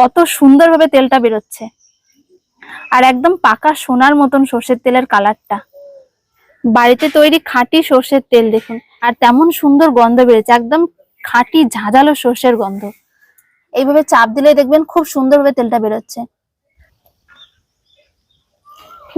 কত সুন্দরভাবে তেলটা বেরোচ্ছে। আর একদম পাকা সোনার মতন সর্ষের তেলের কালারটা। বাড়িতে তৈরি খাঁটি সর্ষের তেল দেখুন, আর তেমন সুন্দর গন্ধ বেরোচ্ছে, একদম খাঁটি ঝাঁঝালো সর্ষের গন্ধ। এইভাবে চাপ দিলে দেখবেন খুব সুন্দরভাবে তেলটা বেরোচ্ছে।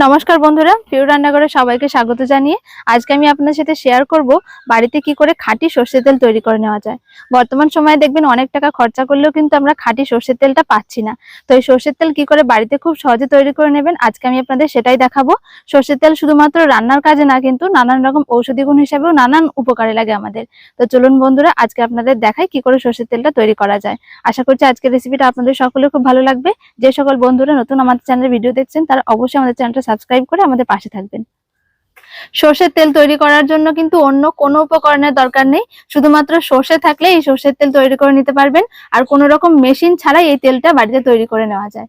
নমস্কার বন্ধুরা, প্রিয় রান্নাঘরে সবাইকে স্বাগত জানিয়ে আজকে আমি আপনাদের সাথে শেয়ার করব বাড়িতে কি করে খাঁটি সর্ষের তেল তৈরি করে নেওয়া যায়। বর্তমান সময়ে দেখবেন অনেক টাকা খরচা করলেও কিন্তু আমরা খাঁটি সর্ষের তেলটা পাচ্ছি না। তো এই সর্ষের তেল কি করে বাড়িতে খুব সহজে তৈরি করে নেবেন, আজকে আমি আপনাদের সেটাই দেখাবো। সর্ষের তেল শুধুমাত্র রান্নার কাজে না, কিন্তু নানান রকম ঔষধি গুণ হিসাবেও নানান উপকারে লাগে আমাদের। তো চলুন বন্ধুরা, আজকে আপনাদের দেখাই কি করে সর্ষের তেলটা তৈরি করা যায়। আশা করছি আজকের রেসিপিটা আপনাদের সকলের খুব ভালো লাগবে। যে সকল বন্ধুরা নতুন আমাদের চ্যানেলে ভিডিও দেখছেন, তারা অবশ্যই আমাদের চ্যানেলটা সাবস্ক্রাইব করে আমাদের পাশে থাকবেন। সর্ষের তেল তৈরি করার জন্য কিন্তু অন্য কোনো উপকরণের দরকার নেই। শুধুমাত্র সর্ষে থাকলে এই সর্ষের তেল তৈরি করে নিতে পারবেন। আর কোনো রকম মেশিন ছাড়াই এই তেলটা বাড়িতে তৈরি করে নেওয়া যায়।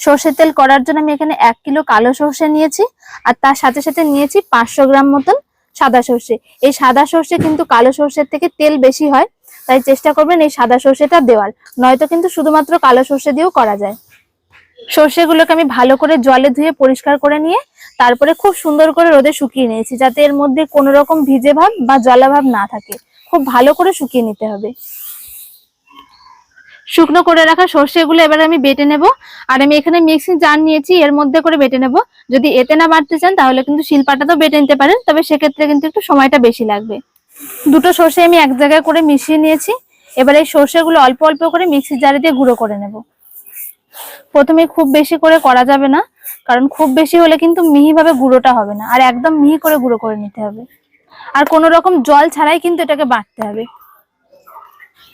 সর্ষের তেল করার জন্য আমি এখানে এক কিলো কালো সর্ষে নিয়েছি। আর তার সাথে সাথে নিয়েছি পাঁচশো গ্রাম মতন সাদা সর্ষে। এই সাদা সর্ষে কিন্তু কালো সর্ষের থেকে তেল বেশি হয়। তাই চেষ্টা করবেন এই সাদা সর্ষেটা দেওয়ার। নয়তো কিন্তু শুধুমাত্র কালো সর্ষে দিয়েও করা যায়। সর্ষেগুলোকে আমি ভালো করে জলে ধুয়ে পরিষ্কার করে নিয়ে তারপরে খুব সুন্দর করে রোদে শুকিয়ে নিয়েছি, যাতে এর মধ্যে কোনো রকম ভিজে ভাব বা জলাভাব না থাকে। খুব ভালো করে শুকিয়ে নিতে হবে। শুকনো করে রাখা সর্ষেগুলো এবার আমি বেটে নেব। আর আমি এখানে মিক্সিং জার নিয়েছি, এর মধ্যে করে বেটে নেব। যদি এতে না বাটতে চান, তাহলে কিন্তু শিলপাটাতেও বেটে নিতে পারেন, তবে সেক্ষেত্রে কিন্তু একটু সময়টা বেশি লাগবে। দুটো সর্ষে আমি এক জায়গায় করে মিশিয়ে নিয়েছি। এবার এই সর্ষেগুলো অল্প অল্প করে মিক্সি জারে দিয়ে গুঁড়ো করে নেব। প্রথমে খুব বেশি করে করা যাবে না, কারণ খুব বেশি হলে কিন্তু মিহিভাবে গুঁড়োটা হবে না, আর একদম মিহি করে গুঁড়ো করে নিতে হবে। আর কোনো রকম জল ছাড়াই কিন্তু এটাকে বাটতে হবে।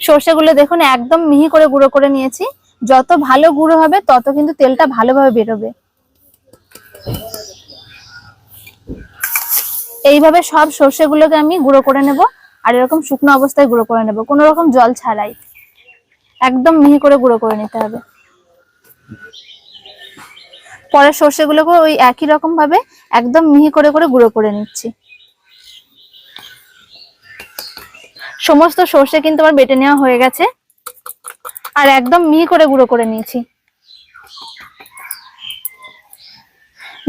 সর্ষেগুলো দেখুন, একদম মিহি করে গুঁড়ো করে নিয়েছি। যত ভালো গুঁড়ো হবে, তত কিন্তু তেলটা ভালোভাবে বেরোবে। এইভাবে সব সর্ষেগুলোকে আমি গুঁড়ো করে নেব, আর এরকম শুকনো অবস্থায় গুঁড়ো করে নেব, কোনো রকম জল ছাড়াই। একদম মিহি করে গুঁড়ো করে নিতে হবে। পরে সর্ষেগুলোকে ওই একই রকম ভাবে একদম মিহি করে করে গুঁড়ো করে নিচ্ছি। সমস্ত সর্ষে কিন্তু আমার বেটে নেওয়া হয়ে গেছে। আর একদম মিহি করে গুঁড়ো করে নিয়েছি।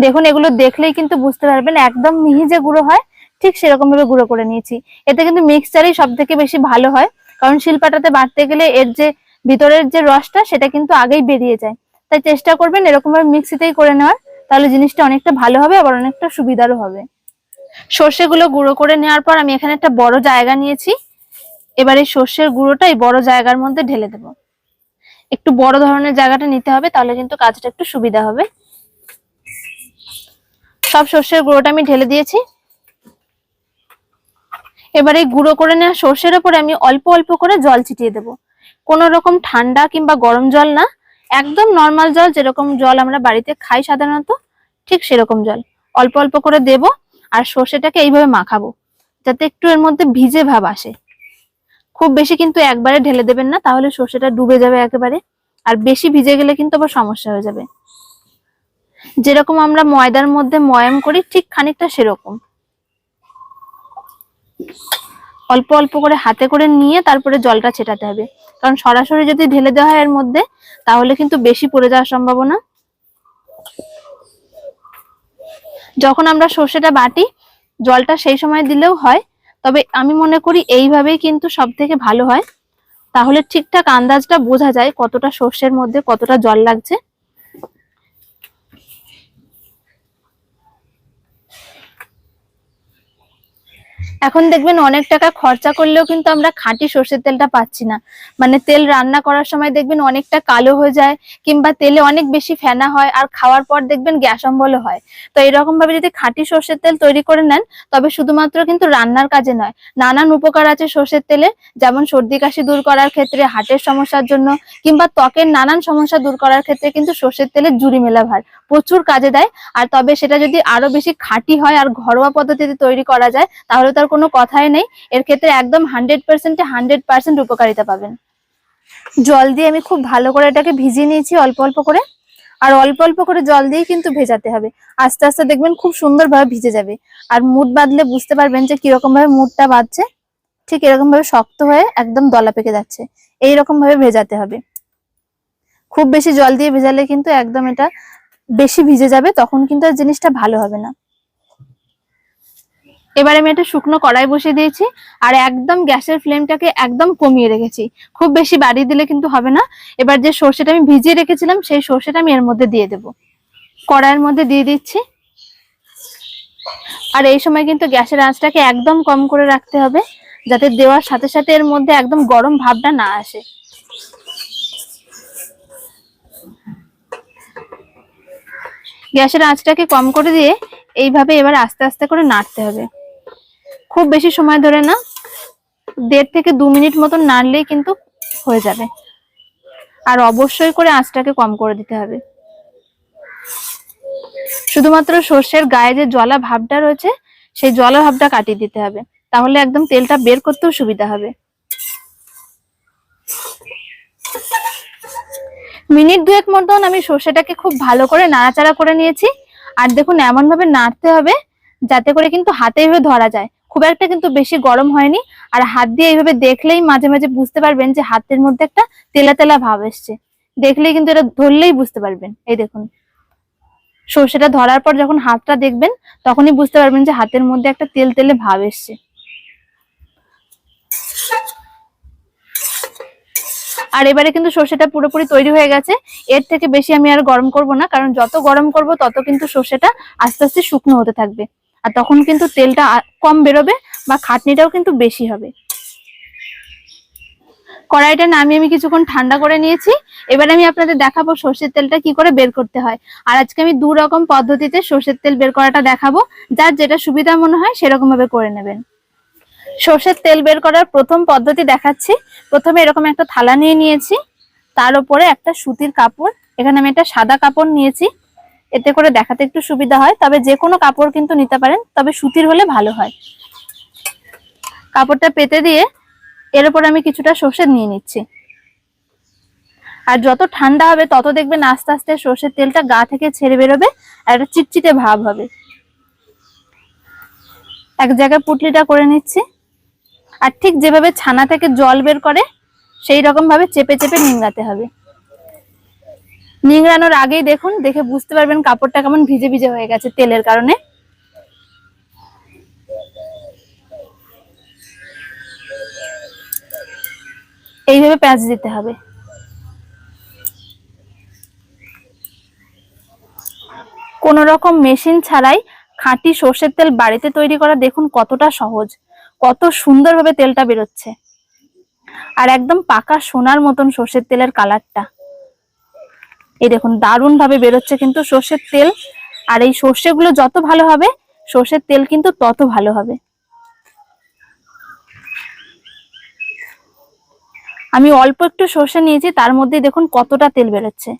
দেখুন, এগুলো দেখলেই কিন্তু বুঝতে পারবেন, একদম মিহি যে গুঁড়ো হয়, ঠিক সেরকম ভাবে গুঁড়ো করে নিয়েছি। এতে কিন্তু মিক্সচারই সব থেকে বেশি ভালো হয়, কারণ শিলপাটাতে বাটতে গেলে এর যে ভিতরের যে রসটা, সেটা কিন্তু আগেই বেরিয়ে যায়। তাই চেষ্টা করবেন এরকম ভাবে মিক্সিতেই করে নেওয়ার। তাহলে জিনিসটা অনেকটা ভালো হবে, আবার অনেকটা সুবিধারও হবে। সর্ষেগুলো গুঁড়ো করে নেওয়ার পর আমি এখানে একটা বড় জায়গা নিয়েছি। এবার এই সর্ষের গুঁড়োটা এই বড় জায়গার মধ্যে ঢেলে দেব। একটু বড় ধরনের জায়গাটা নিতে হবে, তাহলে কিন্তু কাজটা একটু সুবিধা হবে। সব সর্ষের গুঁড়োটা আমি ঢেলে দিয়েছি। এবার এই গুঁড়ো করে নেওয়া সর্ষের উপরে আমি অল্প অল্প করে জল ছিটিয়ে দেব। কোনো রকম ঠান্ডা কিংবা গরম জল না। একদম নর্মাল জল, যেরকম জল আমরা বাড়িতে খাই সাধারণত, ঠিক সেরকম জল। অল্প অল্প করে দেব আর সর্ষেটাকে এইভাবে মাখাবো, যাতে একটু এর মধ্যে ভিজে ভাব আসে। খুব বেশি কিন্তু একবারে ঢেলে দেবেন না, তাহলে সর্ষেটা ডুবে যাবে একেবারে। আর বেশি ভিজে গেলে কিন্তু আবার সমস্যা হয়ে যাবে। যেরকম আমরা ময়দার মধ্যে ময়াম করি, ঠিক খানিকটা সেরকম। অল্প অল্প করে হাতে করে নিয়ে তারপরে জলটা ছেটাতে হবে। কারণ সরাসরি যদি ঢেলে দেওয়া হয় এর মধ্যে, তাহলে কিন্তু বেশি পড়ে যাওয়ার সম্ভাবনা। যখন আমরা সর্ষেটা বাটি, জলটা সেই সময় দিলেও হয়, তবে আমি মনে করি এইভাবেই কিন্তু সব থেকে ভালো হয়। তাহলে ঠিকঠাক আন্দাজটা বোঝা যায় কতটা সর্ষের মধ্যে কতটা জল লাগছে। এখন দেখবেন অনেক টাকা খরচা করলেও কিন্তু আমরা খাঁটি সর্ষের তেলটা পাচ্ছি না। মানে তেল রান্না করার সময় দেখবেন অনেকটা কালো হয়ে যায় কিংবা তেলে অনেক বেশি ফেনা হয় আর খাওয়ার পর দেখবেন গ্যাস অম্বলও হয়। তো এরকম ভাবে যদি খাঁটি সর্ষের তেল তৈরি করে নেন, তবে শুধুমাত্র কিন্তু রান্নার কাজে নয়, নানান উপকার আছে সর্ষের তেলে, যেমন সর্দি কাশি দূর করার ক্ষেত্রে, হার্টের সমস্যার জন্য কিংবা ত্বকের নানান সমস্যা দূর করার ক্ষেত্রে কিন্তু সর্ষের তেলের জুড়ি মেলা ভার। প্রচুর কাজে দেয়। আর তবে সেটা যদি আরও বেশি খাঁটি হয় আর ঘরোয়া পদ্ধতিতে তৈরি করা যায়, তাহলে তার কোনো কথাই নেই। এর ক্ষেত্রে একদম হান্ড্রেড পার্সেন্টে হান্ড্রেড পার্সেন্ট উপকারিতা পাবেন। জল দিয়ে আমি খুব ভালো করে এটাকে ভিজিয়ে নিয়েছি অল্প অল্প করে। আর অল্প অল্প করে জল দিয়ে কিন্তু ভেজাতে হবে। আস্তে আস্তে দেখবেন খুব সুন্দরভাবে ভিজে যাবে। আর মুড বাঁধলে বুঝতে পারবেন যে কীরকম ভাবে মুডটা বাঁধছে। ঠিক এরকম ভাবে শক্ত হয়ে একদম দলা পেকে যাচ্ছে। এইরকম ভাবে ভেজাতে হবে। খুব বেশি জল দিয়ে ভেজালে কিন্তু একদম এটা বেশি ভিজে যাবে, তখন কিন্তু আর জিনিসটা ভালো হবে না। এবার আমি একটা শুকনো কড়াই বসিয়ে দিয়েছি, আর একদম গ্যাসের ফ্লেমটাকে একদম কমিয়ে রেখেছি। খুব বেশি বাড়িয়ে দিলে কিন্তু হবে না। এবার যে সর্ষেটা আমি ভিজিয়ে রেখেছিলাম, সেই সর্ষেটা আমি এর মধ্যে দিয়ে দেব। কড়াইয়ের মধ্যে দিয়ে দিচ্ছি। আর এই সময় কিন্তু গ্যাসের আঁচটাকে একদম কম করে রাখতে হবে, যাতে দেওয়ার সাথে সাথে এর মধ্যে একদম গরম ভাবটা না আসে। গ্যাসের আঁচটাকে কম করে দিয়ে এইভাবে এবার আস্তে আস্তে করে নাড়তে হবে। খুব বেশি সময় ধরে না, দেড় থেকে দু মিনিট মতন নাড়লেই কিন্তু হয়ে যাবে। আর অবশ্যই করে আঁচটাকে কম করে দিতে হবে। শুধুমাত্র সর্ষের গায়ে যে জলা ভাবটা রয়েছে, সেই জলা ভাবটা কাটিয়ে দিতে হবে। তাহলে একদম তেলটা বের করতেও সুবিধা হবে। মিনিট দুয়েক মতন আমি সর্ষেটাকে খুব ভালো করে নাড়াচাড়া করে নিয়েছি। আর দেখুন এমন ভাবে নাড়তে হবে যাতে করে কিন্তু হাতে এইভাবে ধরা যায়। খুব একটা কিন্তু বেশি গরম হয়নি। আর হাত দিয়ে এইভাবে দেখলেই মাঝে মাঝে বুঝতে পারবেন যে হাতের মধ্যে একটা তেলা তেলা ভাব এসছে। দেখলেই কিন্তু এটা ধরলেই বুঝতে পারবেন। এই দেখুন, সর্ষেটা ধরার পর যখন হাতটা দেখবেন, তখনই বুঝতে পারবেন যে হাতের মধ্যে একটা তেল তেলে ভাব এসছে। আর এবারে কিন্তু সর্ষেটা পুরোপুরি তৈরি হয়ে গেছে। এর থেকে বেশি আমি আর গরম করব না, কারণ যত গরম করব তত কিন্তু সর্ষেটা আস্তে আস্তে শুকনো হতে থাকবে। আর তখন কিন্তু তেলটা কম বেরোবে বা খাটনিটাও কিন্তু বেশি হবে। কড়াইটা নামিয়ে আমি কিছুক্ষণ ঠান্ডা করে নিয়েছি। এবার আমি আপনাদের দেখাবো সর্ষের তেলটা কি করে বের করতে হয়। আর আজকে আমি দু রকম পদ্ধতিতে সর্ষের তেল বের করাটা দেখাবো। যার যেটা সুবিধা মনে হয় সেরকম ভাবে করে নেবেন। সর্ষের তেল বের করার প্রথম পদ্ধতি দেখাচ্ছি। প্রথমে এরকম একটা থালা নিয়ে নিয়েছি। তার উপরে একটা সুতির কাপড়। এখানে আমি একটা সাদা কাপড় নিয়েছি। এতে করে দেখাতে একটু সুবিধা হয়। তবে যে কোনো কাপড় কিন্তু নিতে পারেন। তবে সুতির হলে ভালো হয়। কাপড়টা পেতে দিয়ে এর উপর আমি কিছুটা সর্ষে নিয়ে নিচ্ছি। আর যত ঠান্ডা হবে, তত দেখবেন আস্তে আস্তে সর্ষের তেলটা গা থেকে ছেড়ে বেরোবে আর একটা চিটচিটে ভাব হবে। এক জায়গায় পুটলিটা করে নিচ্ছি। আর ঠিক যেভাবে ছানা থেকে জল বের করে, সেই রকম ভাবে চেপে চেপে নিংড়াতে হবে। নিংড়ানোর আগেই দেখুন, দেখে বুঝতে পারবেন কাপড়টা কেমন ভিজে ভিজে হয়ে গেছে তেলের কারণে। এইভাবে প্যাঁচ দিতে হবে। কোন রকম মেশিন ছাড়াই খাঁটি সর্ষের তেল বাড়িতে তৈরি করা দেখুন কতটা সহজ। কত সুন্দরভাবে তেলটা বেরোচ্ছে। আর একদম পাকা সোনার মতন সর্ষের তেলের কালারটা। এই দেখুন দারুণ ভাবে বেরোচ্ছে কিন্তু সর্ষের তেল। আর এই সর্ষেগুলো যত ভালো হবে, সর্ষের তেল কিন্তু তত ভালো হবে। আমি অল্প একটু সর্ষে নিয়েছি, তার মধ্যে দেখুন কতটা তেল বেরোচ্ছে।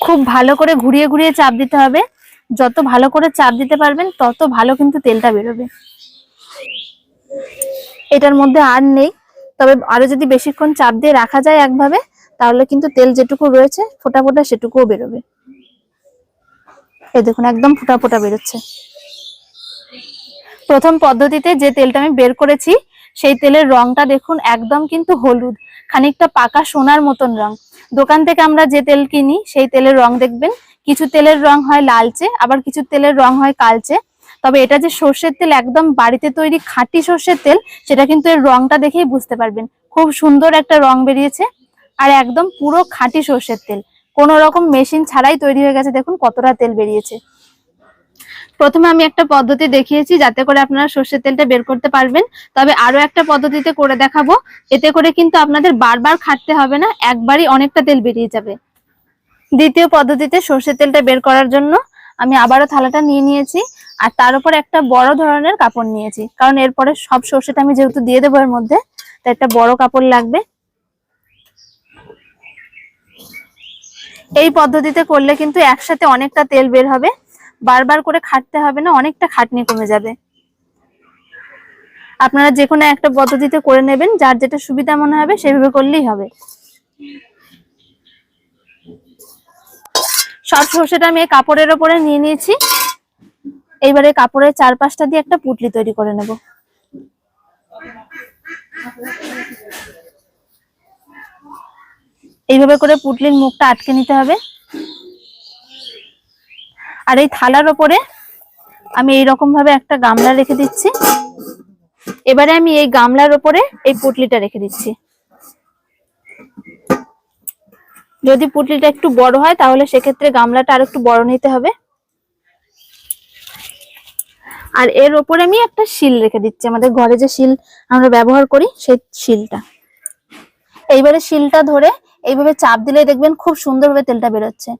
খুব ভালো করে ঘুরিয়ে ঘুরিয়ে চাপ দিতে হবে। যত ভালো করে চাপ দিতে পারবেন, তত ভালো কিন্তু তেলটা বেরোবে। এটার মধ্যে আর নেই। তবে আরও যদি বেশিক্ষণ চাপ দিয়ে রাখা যায় একভাবে, তাহলে কিন্তু তেল যেটুকু রয়েছে, ফোটা ফোটা সেটুকুও বেরোবে। এই দেখুন, একদম ফোটা ফোটা বেরোচ্ছে। প্রথম পদ্ধতিতে যে তেলটা আমি বের করেছি, সেই তেলের রংটা দেখুন, একদম কিন্তু হলুদ। খানিকটা পাকা সোনার মতন রং। দোকান থেকে আমরা যে তেল কিনি, সেই তেলের রং দেখবেন। কিছু তেলের রং হয় লালচে, আবার কিছু তেলের রং হয় কালচে। তবে এটা যে সর্ষের তেল, একদম বাড়িতে তৈরি খাঁটি সর্ষের তেল, সেটা কিন্তু এর রংটা দেখেই বুঝতে পারবেন। খুব সুন্দর একটা রং বেরিয়েছে, আর একদম পুরো খাঁটি সর্ষের তেল। কোনো রকম মেশিন ছাড়াই তৈরি হয়ে গেছে, দেখুন কতটা তেল বেরিয়েছে। প্রথমে আমি একটা পদ্ধতি দেখিয়েছি যাতে করে আপনারা সর্ষের তেলটা বের করতে পারবেন। তবে আরও একটা পদ্ধতিতে করে দেখাবো। এতে করে কিন্তু আপনাদের বারবার খাটতে হবে না, একবারই অনেকটা তেল বেরিয়ে যাবে। দ্বিতীয় পদ্ধতিতে সর্ষের তেলটা বের করার জন্য আমি আবারও থালাটা নিয়ে নিয়েছি আর তার উপর একটা বড় ধরনের কাপড় নিয়েছি। কারণ এরপরে সব সর্ষেটা আমি যেহেতু দিয়ে দেবো এর মধ্যে, তাই একটা বড় কাপড় লাগবে। এই পদ্ধতিতে করলে কিন্তু একসাথে অনেকটা তেল বের হবে। বারবার করে খাটতে হবে না, অনেকটা খাটনি কমে যাবে। আপনারা যে কোনো একটা পদ্ধতিতে করে নেবেন, যার যেটা সুবিধা মনে হবে সেভাবে করলেই হবে। সব সর্ষেটা আমি কাপড়ের ওপরে নিয়ে নিয়েছি। এইবারে কাপড়ের চারপাশটা দিয়ে একটা পুটলি তৈরি করে নেব। এইভাবে করে পুটলির মুখটা আটকে নিতে হবে। আর এই থালার ওপরে আমি এইরকম ভাবে একটা গামলা রেখে দিচ্ছি। এবারে আমি এই গামলার ওপরে এই পুটলিটা রেখে দিচ্ছি। যদি পুটলিটা একটু বড় হয় তাহলে সেক্ষেত্রে গামলাটা আর একটু বড় নিতে হবে। আর এর ওপরে আমি একটা শিল রেখে দিচ্ছি। আমাদের ঘরে যে শিল আমরা ব্যবহার করি সেই শিলটা। এইবারে শিলটা ধরে এইভাবে চাপ দিলে দেখবেন খুব সুন্দরভাবে তেলটা বেরোচ্ছে।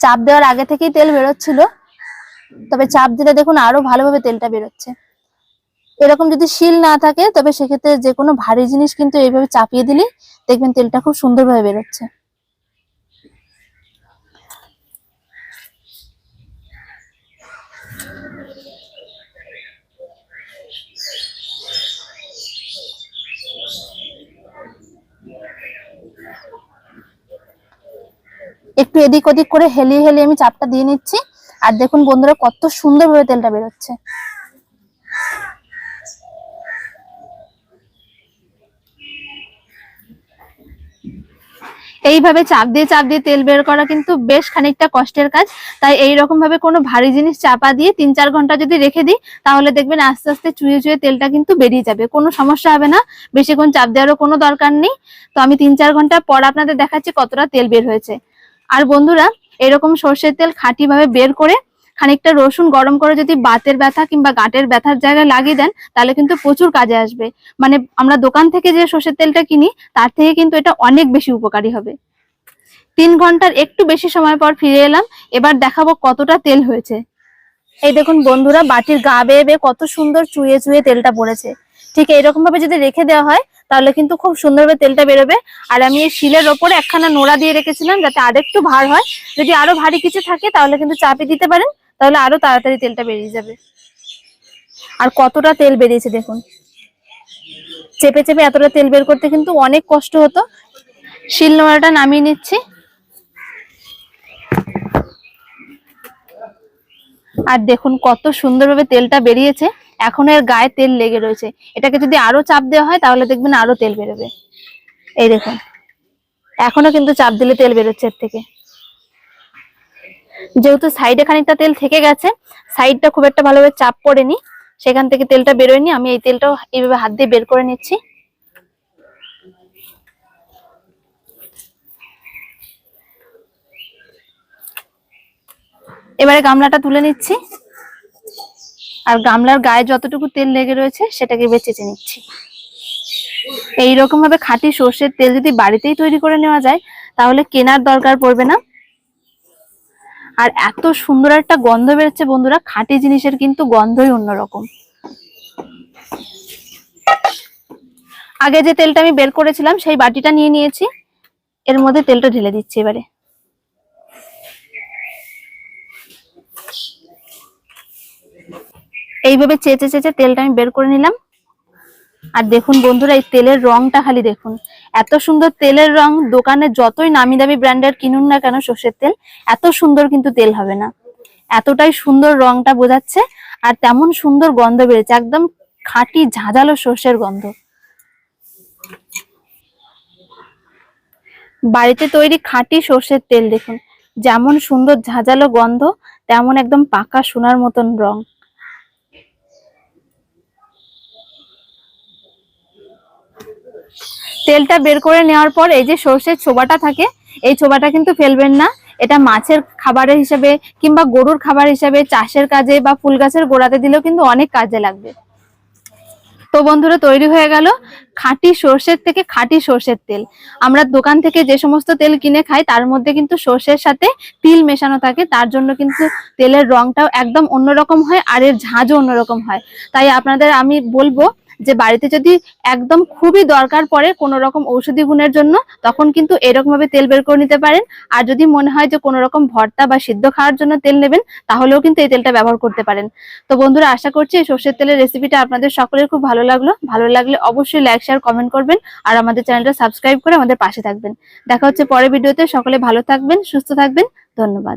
চাপ দেওয়ার আগে থেকেই তেল বেরোচ্ছিল। তবে চাপ দিলে দেখুন আরও ভালোভাবে তেলটা বেরোচ্ছে। এরকম যদি শিল না থাকে, তবে সেক্ষেত্রে যে কোনো ভারী জিনিস কিন্তু এইভাবে চাপিয়ে দিলেই দেখবেন তেলটা খুব সুন্দরভাবে বেরোচ্ছে। একটু এদিক ওদিক করে হেলিয়ে হেলিয়ে আমি চাপটা দিয়ে নিচ্ছি। আর দেখুন বন্ধুরা, কত সুন্দরভাবে তেলটা বেরোচ্ছে। এইভাবে চাপ দিয়ে চাপ দিয়ে তেল বের করা কিন্তু বেশ খানিকটা কষ্টের কাজ। তাই এই রকম ভাবে কোনো ভারী জিনিস চাপা দিয়ে তিন চার ঘণ্টা যদি রেখে দিই, তাহলে দেখবেন আস্তে আস্তে চুয়ে চুয়ে তেলটা কিন্তু বেরিয়ে যাবে। কোনো সমস্যা হবে না। বেশিক্ষণ চাপ দেওয়ারও কোনো দরকার নেই। তো আমি তিন চার ঘণ্টা পর আপনাদের দেখাচ্ছি কতটা তেল বের হয়েছে। আর বন্ধুরা, এরকম সর্ষের তেল খাঁটি ভাবে বের করে খানিকটা রসুন গরম করে যদি বাতের ব্যথা কিংবা গাঁটের ব্যথার জায়গায় লাগিয়ে দেন, তাহলে কিন্তু প্রচুর কাজে আসবে। মানে আমরা দোকান থেকে যে সর্ষের তেলটা কিনি, তার থেকে কিন্তু এটা অনেক বেশি উপকারী হবে। তিন ঘণ্টার একটু বেশি সময় পর ফিরে এলাম, এবার দেখাবো কতটা তেল হয়েছে। এই দেখুন বন্ধুরা, বাটির গা বেয়ে বেয়ে কত সুন্দর চুয়ে চুয়ে তেলটা পড়েছে। ঠিক এইরকম ভাবে যদি রেখে দেওয়া হয় তাহলে কিন্তু খুব সুন্দরভাবে তেলটা বেরোবে। আর আমি এই শিলের ওপরে একখানা নোড়া দিয়ে রেখেছিলাম যাতে আরেকটু ভার হয়। যদি আরও ভারী কিছু থাকে তাহলে কিন্তু চাপে দিতে পারেন, তাহলে আরও তাড়াতাড়ি তেলটা বেরিয়ে যাবে। আর কতটা তেল বেরিয়েছে দেখুন। চেপে চেপে এতটা তেল বের করতে কিন্তু অনেক কষ্ট হতো। শিল নোড়াটা নামিয়ে নিচ্ছি। আর দেখুন কত সুন্দরভাবে তেলটা বেরিয়েছে। এখন এর গায়ে তেল লেগে রয়েছে। এটাকে যদি আরও চাপ দেওয়া হয়, তাহলে দেখবেন আরও তেল বেরোবে। এই দেখুন, এখনও কিন্তু চাপ দিলে তেল বেরোচ্ছে এর থেকে। যেহেতু সাইডে খানিকটা তেল থেকে গেছে, সাইডটা খুব একটা ভালোভাবে চাপ পড়েনি, সেখান থেকে তেলটা বেরোয়নি। আমি এই তেলটাও এইভাবে হাত দিয়ে বের করে নিচ্ছি। এবারে গামলাটা তুলে নিচ্ছি। আর গামলার গায়ে যতটুকু তেল লেগে রয়েছে, সেটাকে বেচেচে নিচ্ছি। এইরকম ভাবে খাঁটি সর্ষের তেল যদি বাড়িতেই তৈরি করে নেওয়া যায়, তাহলে কেনার দরকার পড়বে না। আর এত সুন্দর একটা গন্ধ বেরোচ্ছে বন্ধুরা, খাঁটি জিনিসের কিন্তু গন্ধই অন্যরকম। আগে যে তেলটা আমি বের করেছিলাম, সেই বাটিটা নিয়ে নিয়েছি। এর মধ্যে তেলটা ঢেলে দিচ্ছি এবারে। এইভাবে চেঁচে চেঁচে তেলটা আমি বের করে নিলাম। আর দেখুন বন্ধুরা, এই তেলের রংটা খালি দেখুন। এত সুন্দর তেলের রং, দোকানে যতই নামি দামি ব্র্যান্ডের কিনুন না কেন সর্ষের তেল, এত সুন্দর কিন্তু তেল হবে না। এতটাই সুন্দর রংটা বোঝাচ্ছে, আর তেমন সুন্দর গন্ধ বেড়েছে একদম খাঁটি, ঝাঁঝালো সর্ষের গন্ধ। বাড়িতে তৈরি খাঁটি সর্ষের তেল দেখুন, যেমন সুন্দর ঝাঁঝালো গন্ধ, তেমন একদম পাকা সোনার মতন রং। তেলটা বের করে নেওয়ার পর এই যে সর্ষের ছোবাটা থাকে, এই ছোবাটা কিন্তু ফেলবেন না। এটা মাছের খাবারের হিসাবে কিংবা গরুর খাবার হিসাবে, চাষের কাজে বা ফুল গাছের গোড়াতে দিলেও কিন্তু অনেক কাজে লাগবে। তো বন্ধুরা, তৈরি হয়ে গেল খাঁটি সর্ষের থেকে খাঁটি সর্ষের তেল। আমরা দোকান থেকে যে সমস্ত তেল কিনে খাই, তার মধ্যে কিন্তু সর্ষের সাথে তিল মেশানো থাকে। তার জন্য কিন্তু তেলের রংটাও একদম অন্যরকম হয় আর এর ঝাঁজও অন্যরকম হয়। তাই আপনাদের আমি বলব যে বাড়িতে যদি একদম খুবই দরকার পড়ে কোনো রকম ঔষধি গুণের জন্য, তখন কিন্তু এরকম ভাবে তেল বের করে নিতে পারেন। আর যদি মনে হয় যে কোনো রকম ভর্তা বা সিদ্ধ খাওয়ার জন্য তেল নেবেন, তাহলেও কিন্তু এই তেলটা ব্যবহার করতে পারেন। তো বন্ধুরা, আশা করছি এই সর্ষের তেলের রেসিপিটা আপনাদের সকলের খুব ভালো লাগল। ভালো লাগলে অবশ্যই লাইক শেয়ার কমেন্ট করবেন আর আমাদের চ্যানেলটা সাবস্ক্রাইব করে আমাদের পাশে থাকবেন। দেখা হচ্ছে পরের ভিডিওতে সকলে ভালো থাকবেন, সুস্থ থাকবেন। ধন্যবাদ।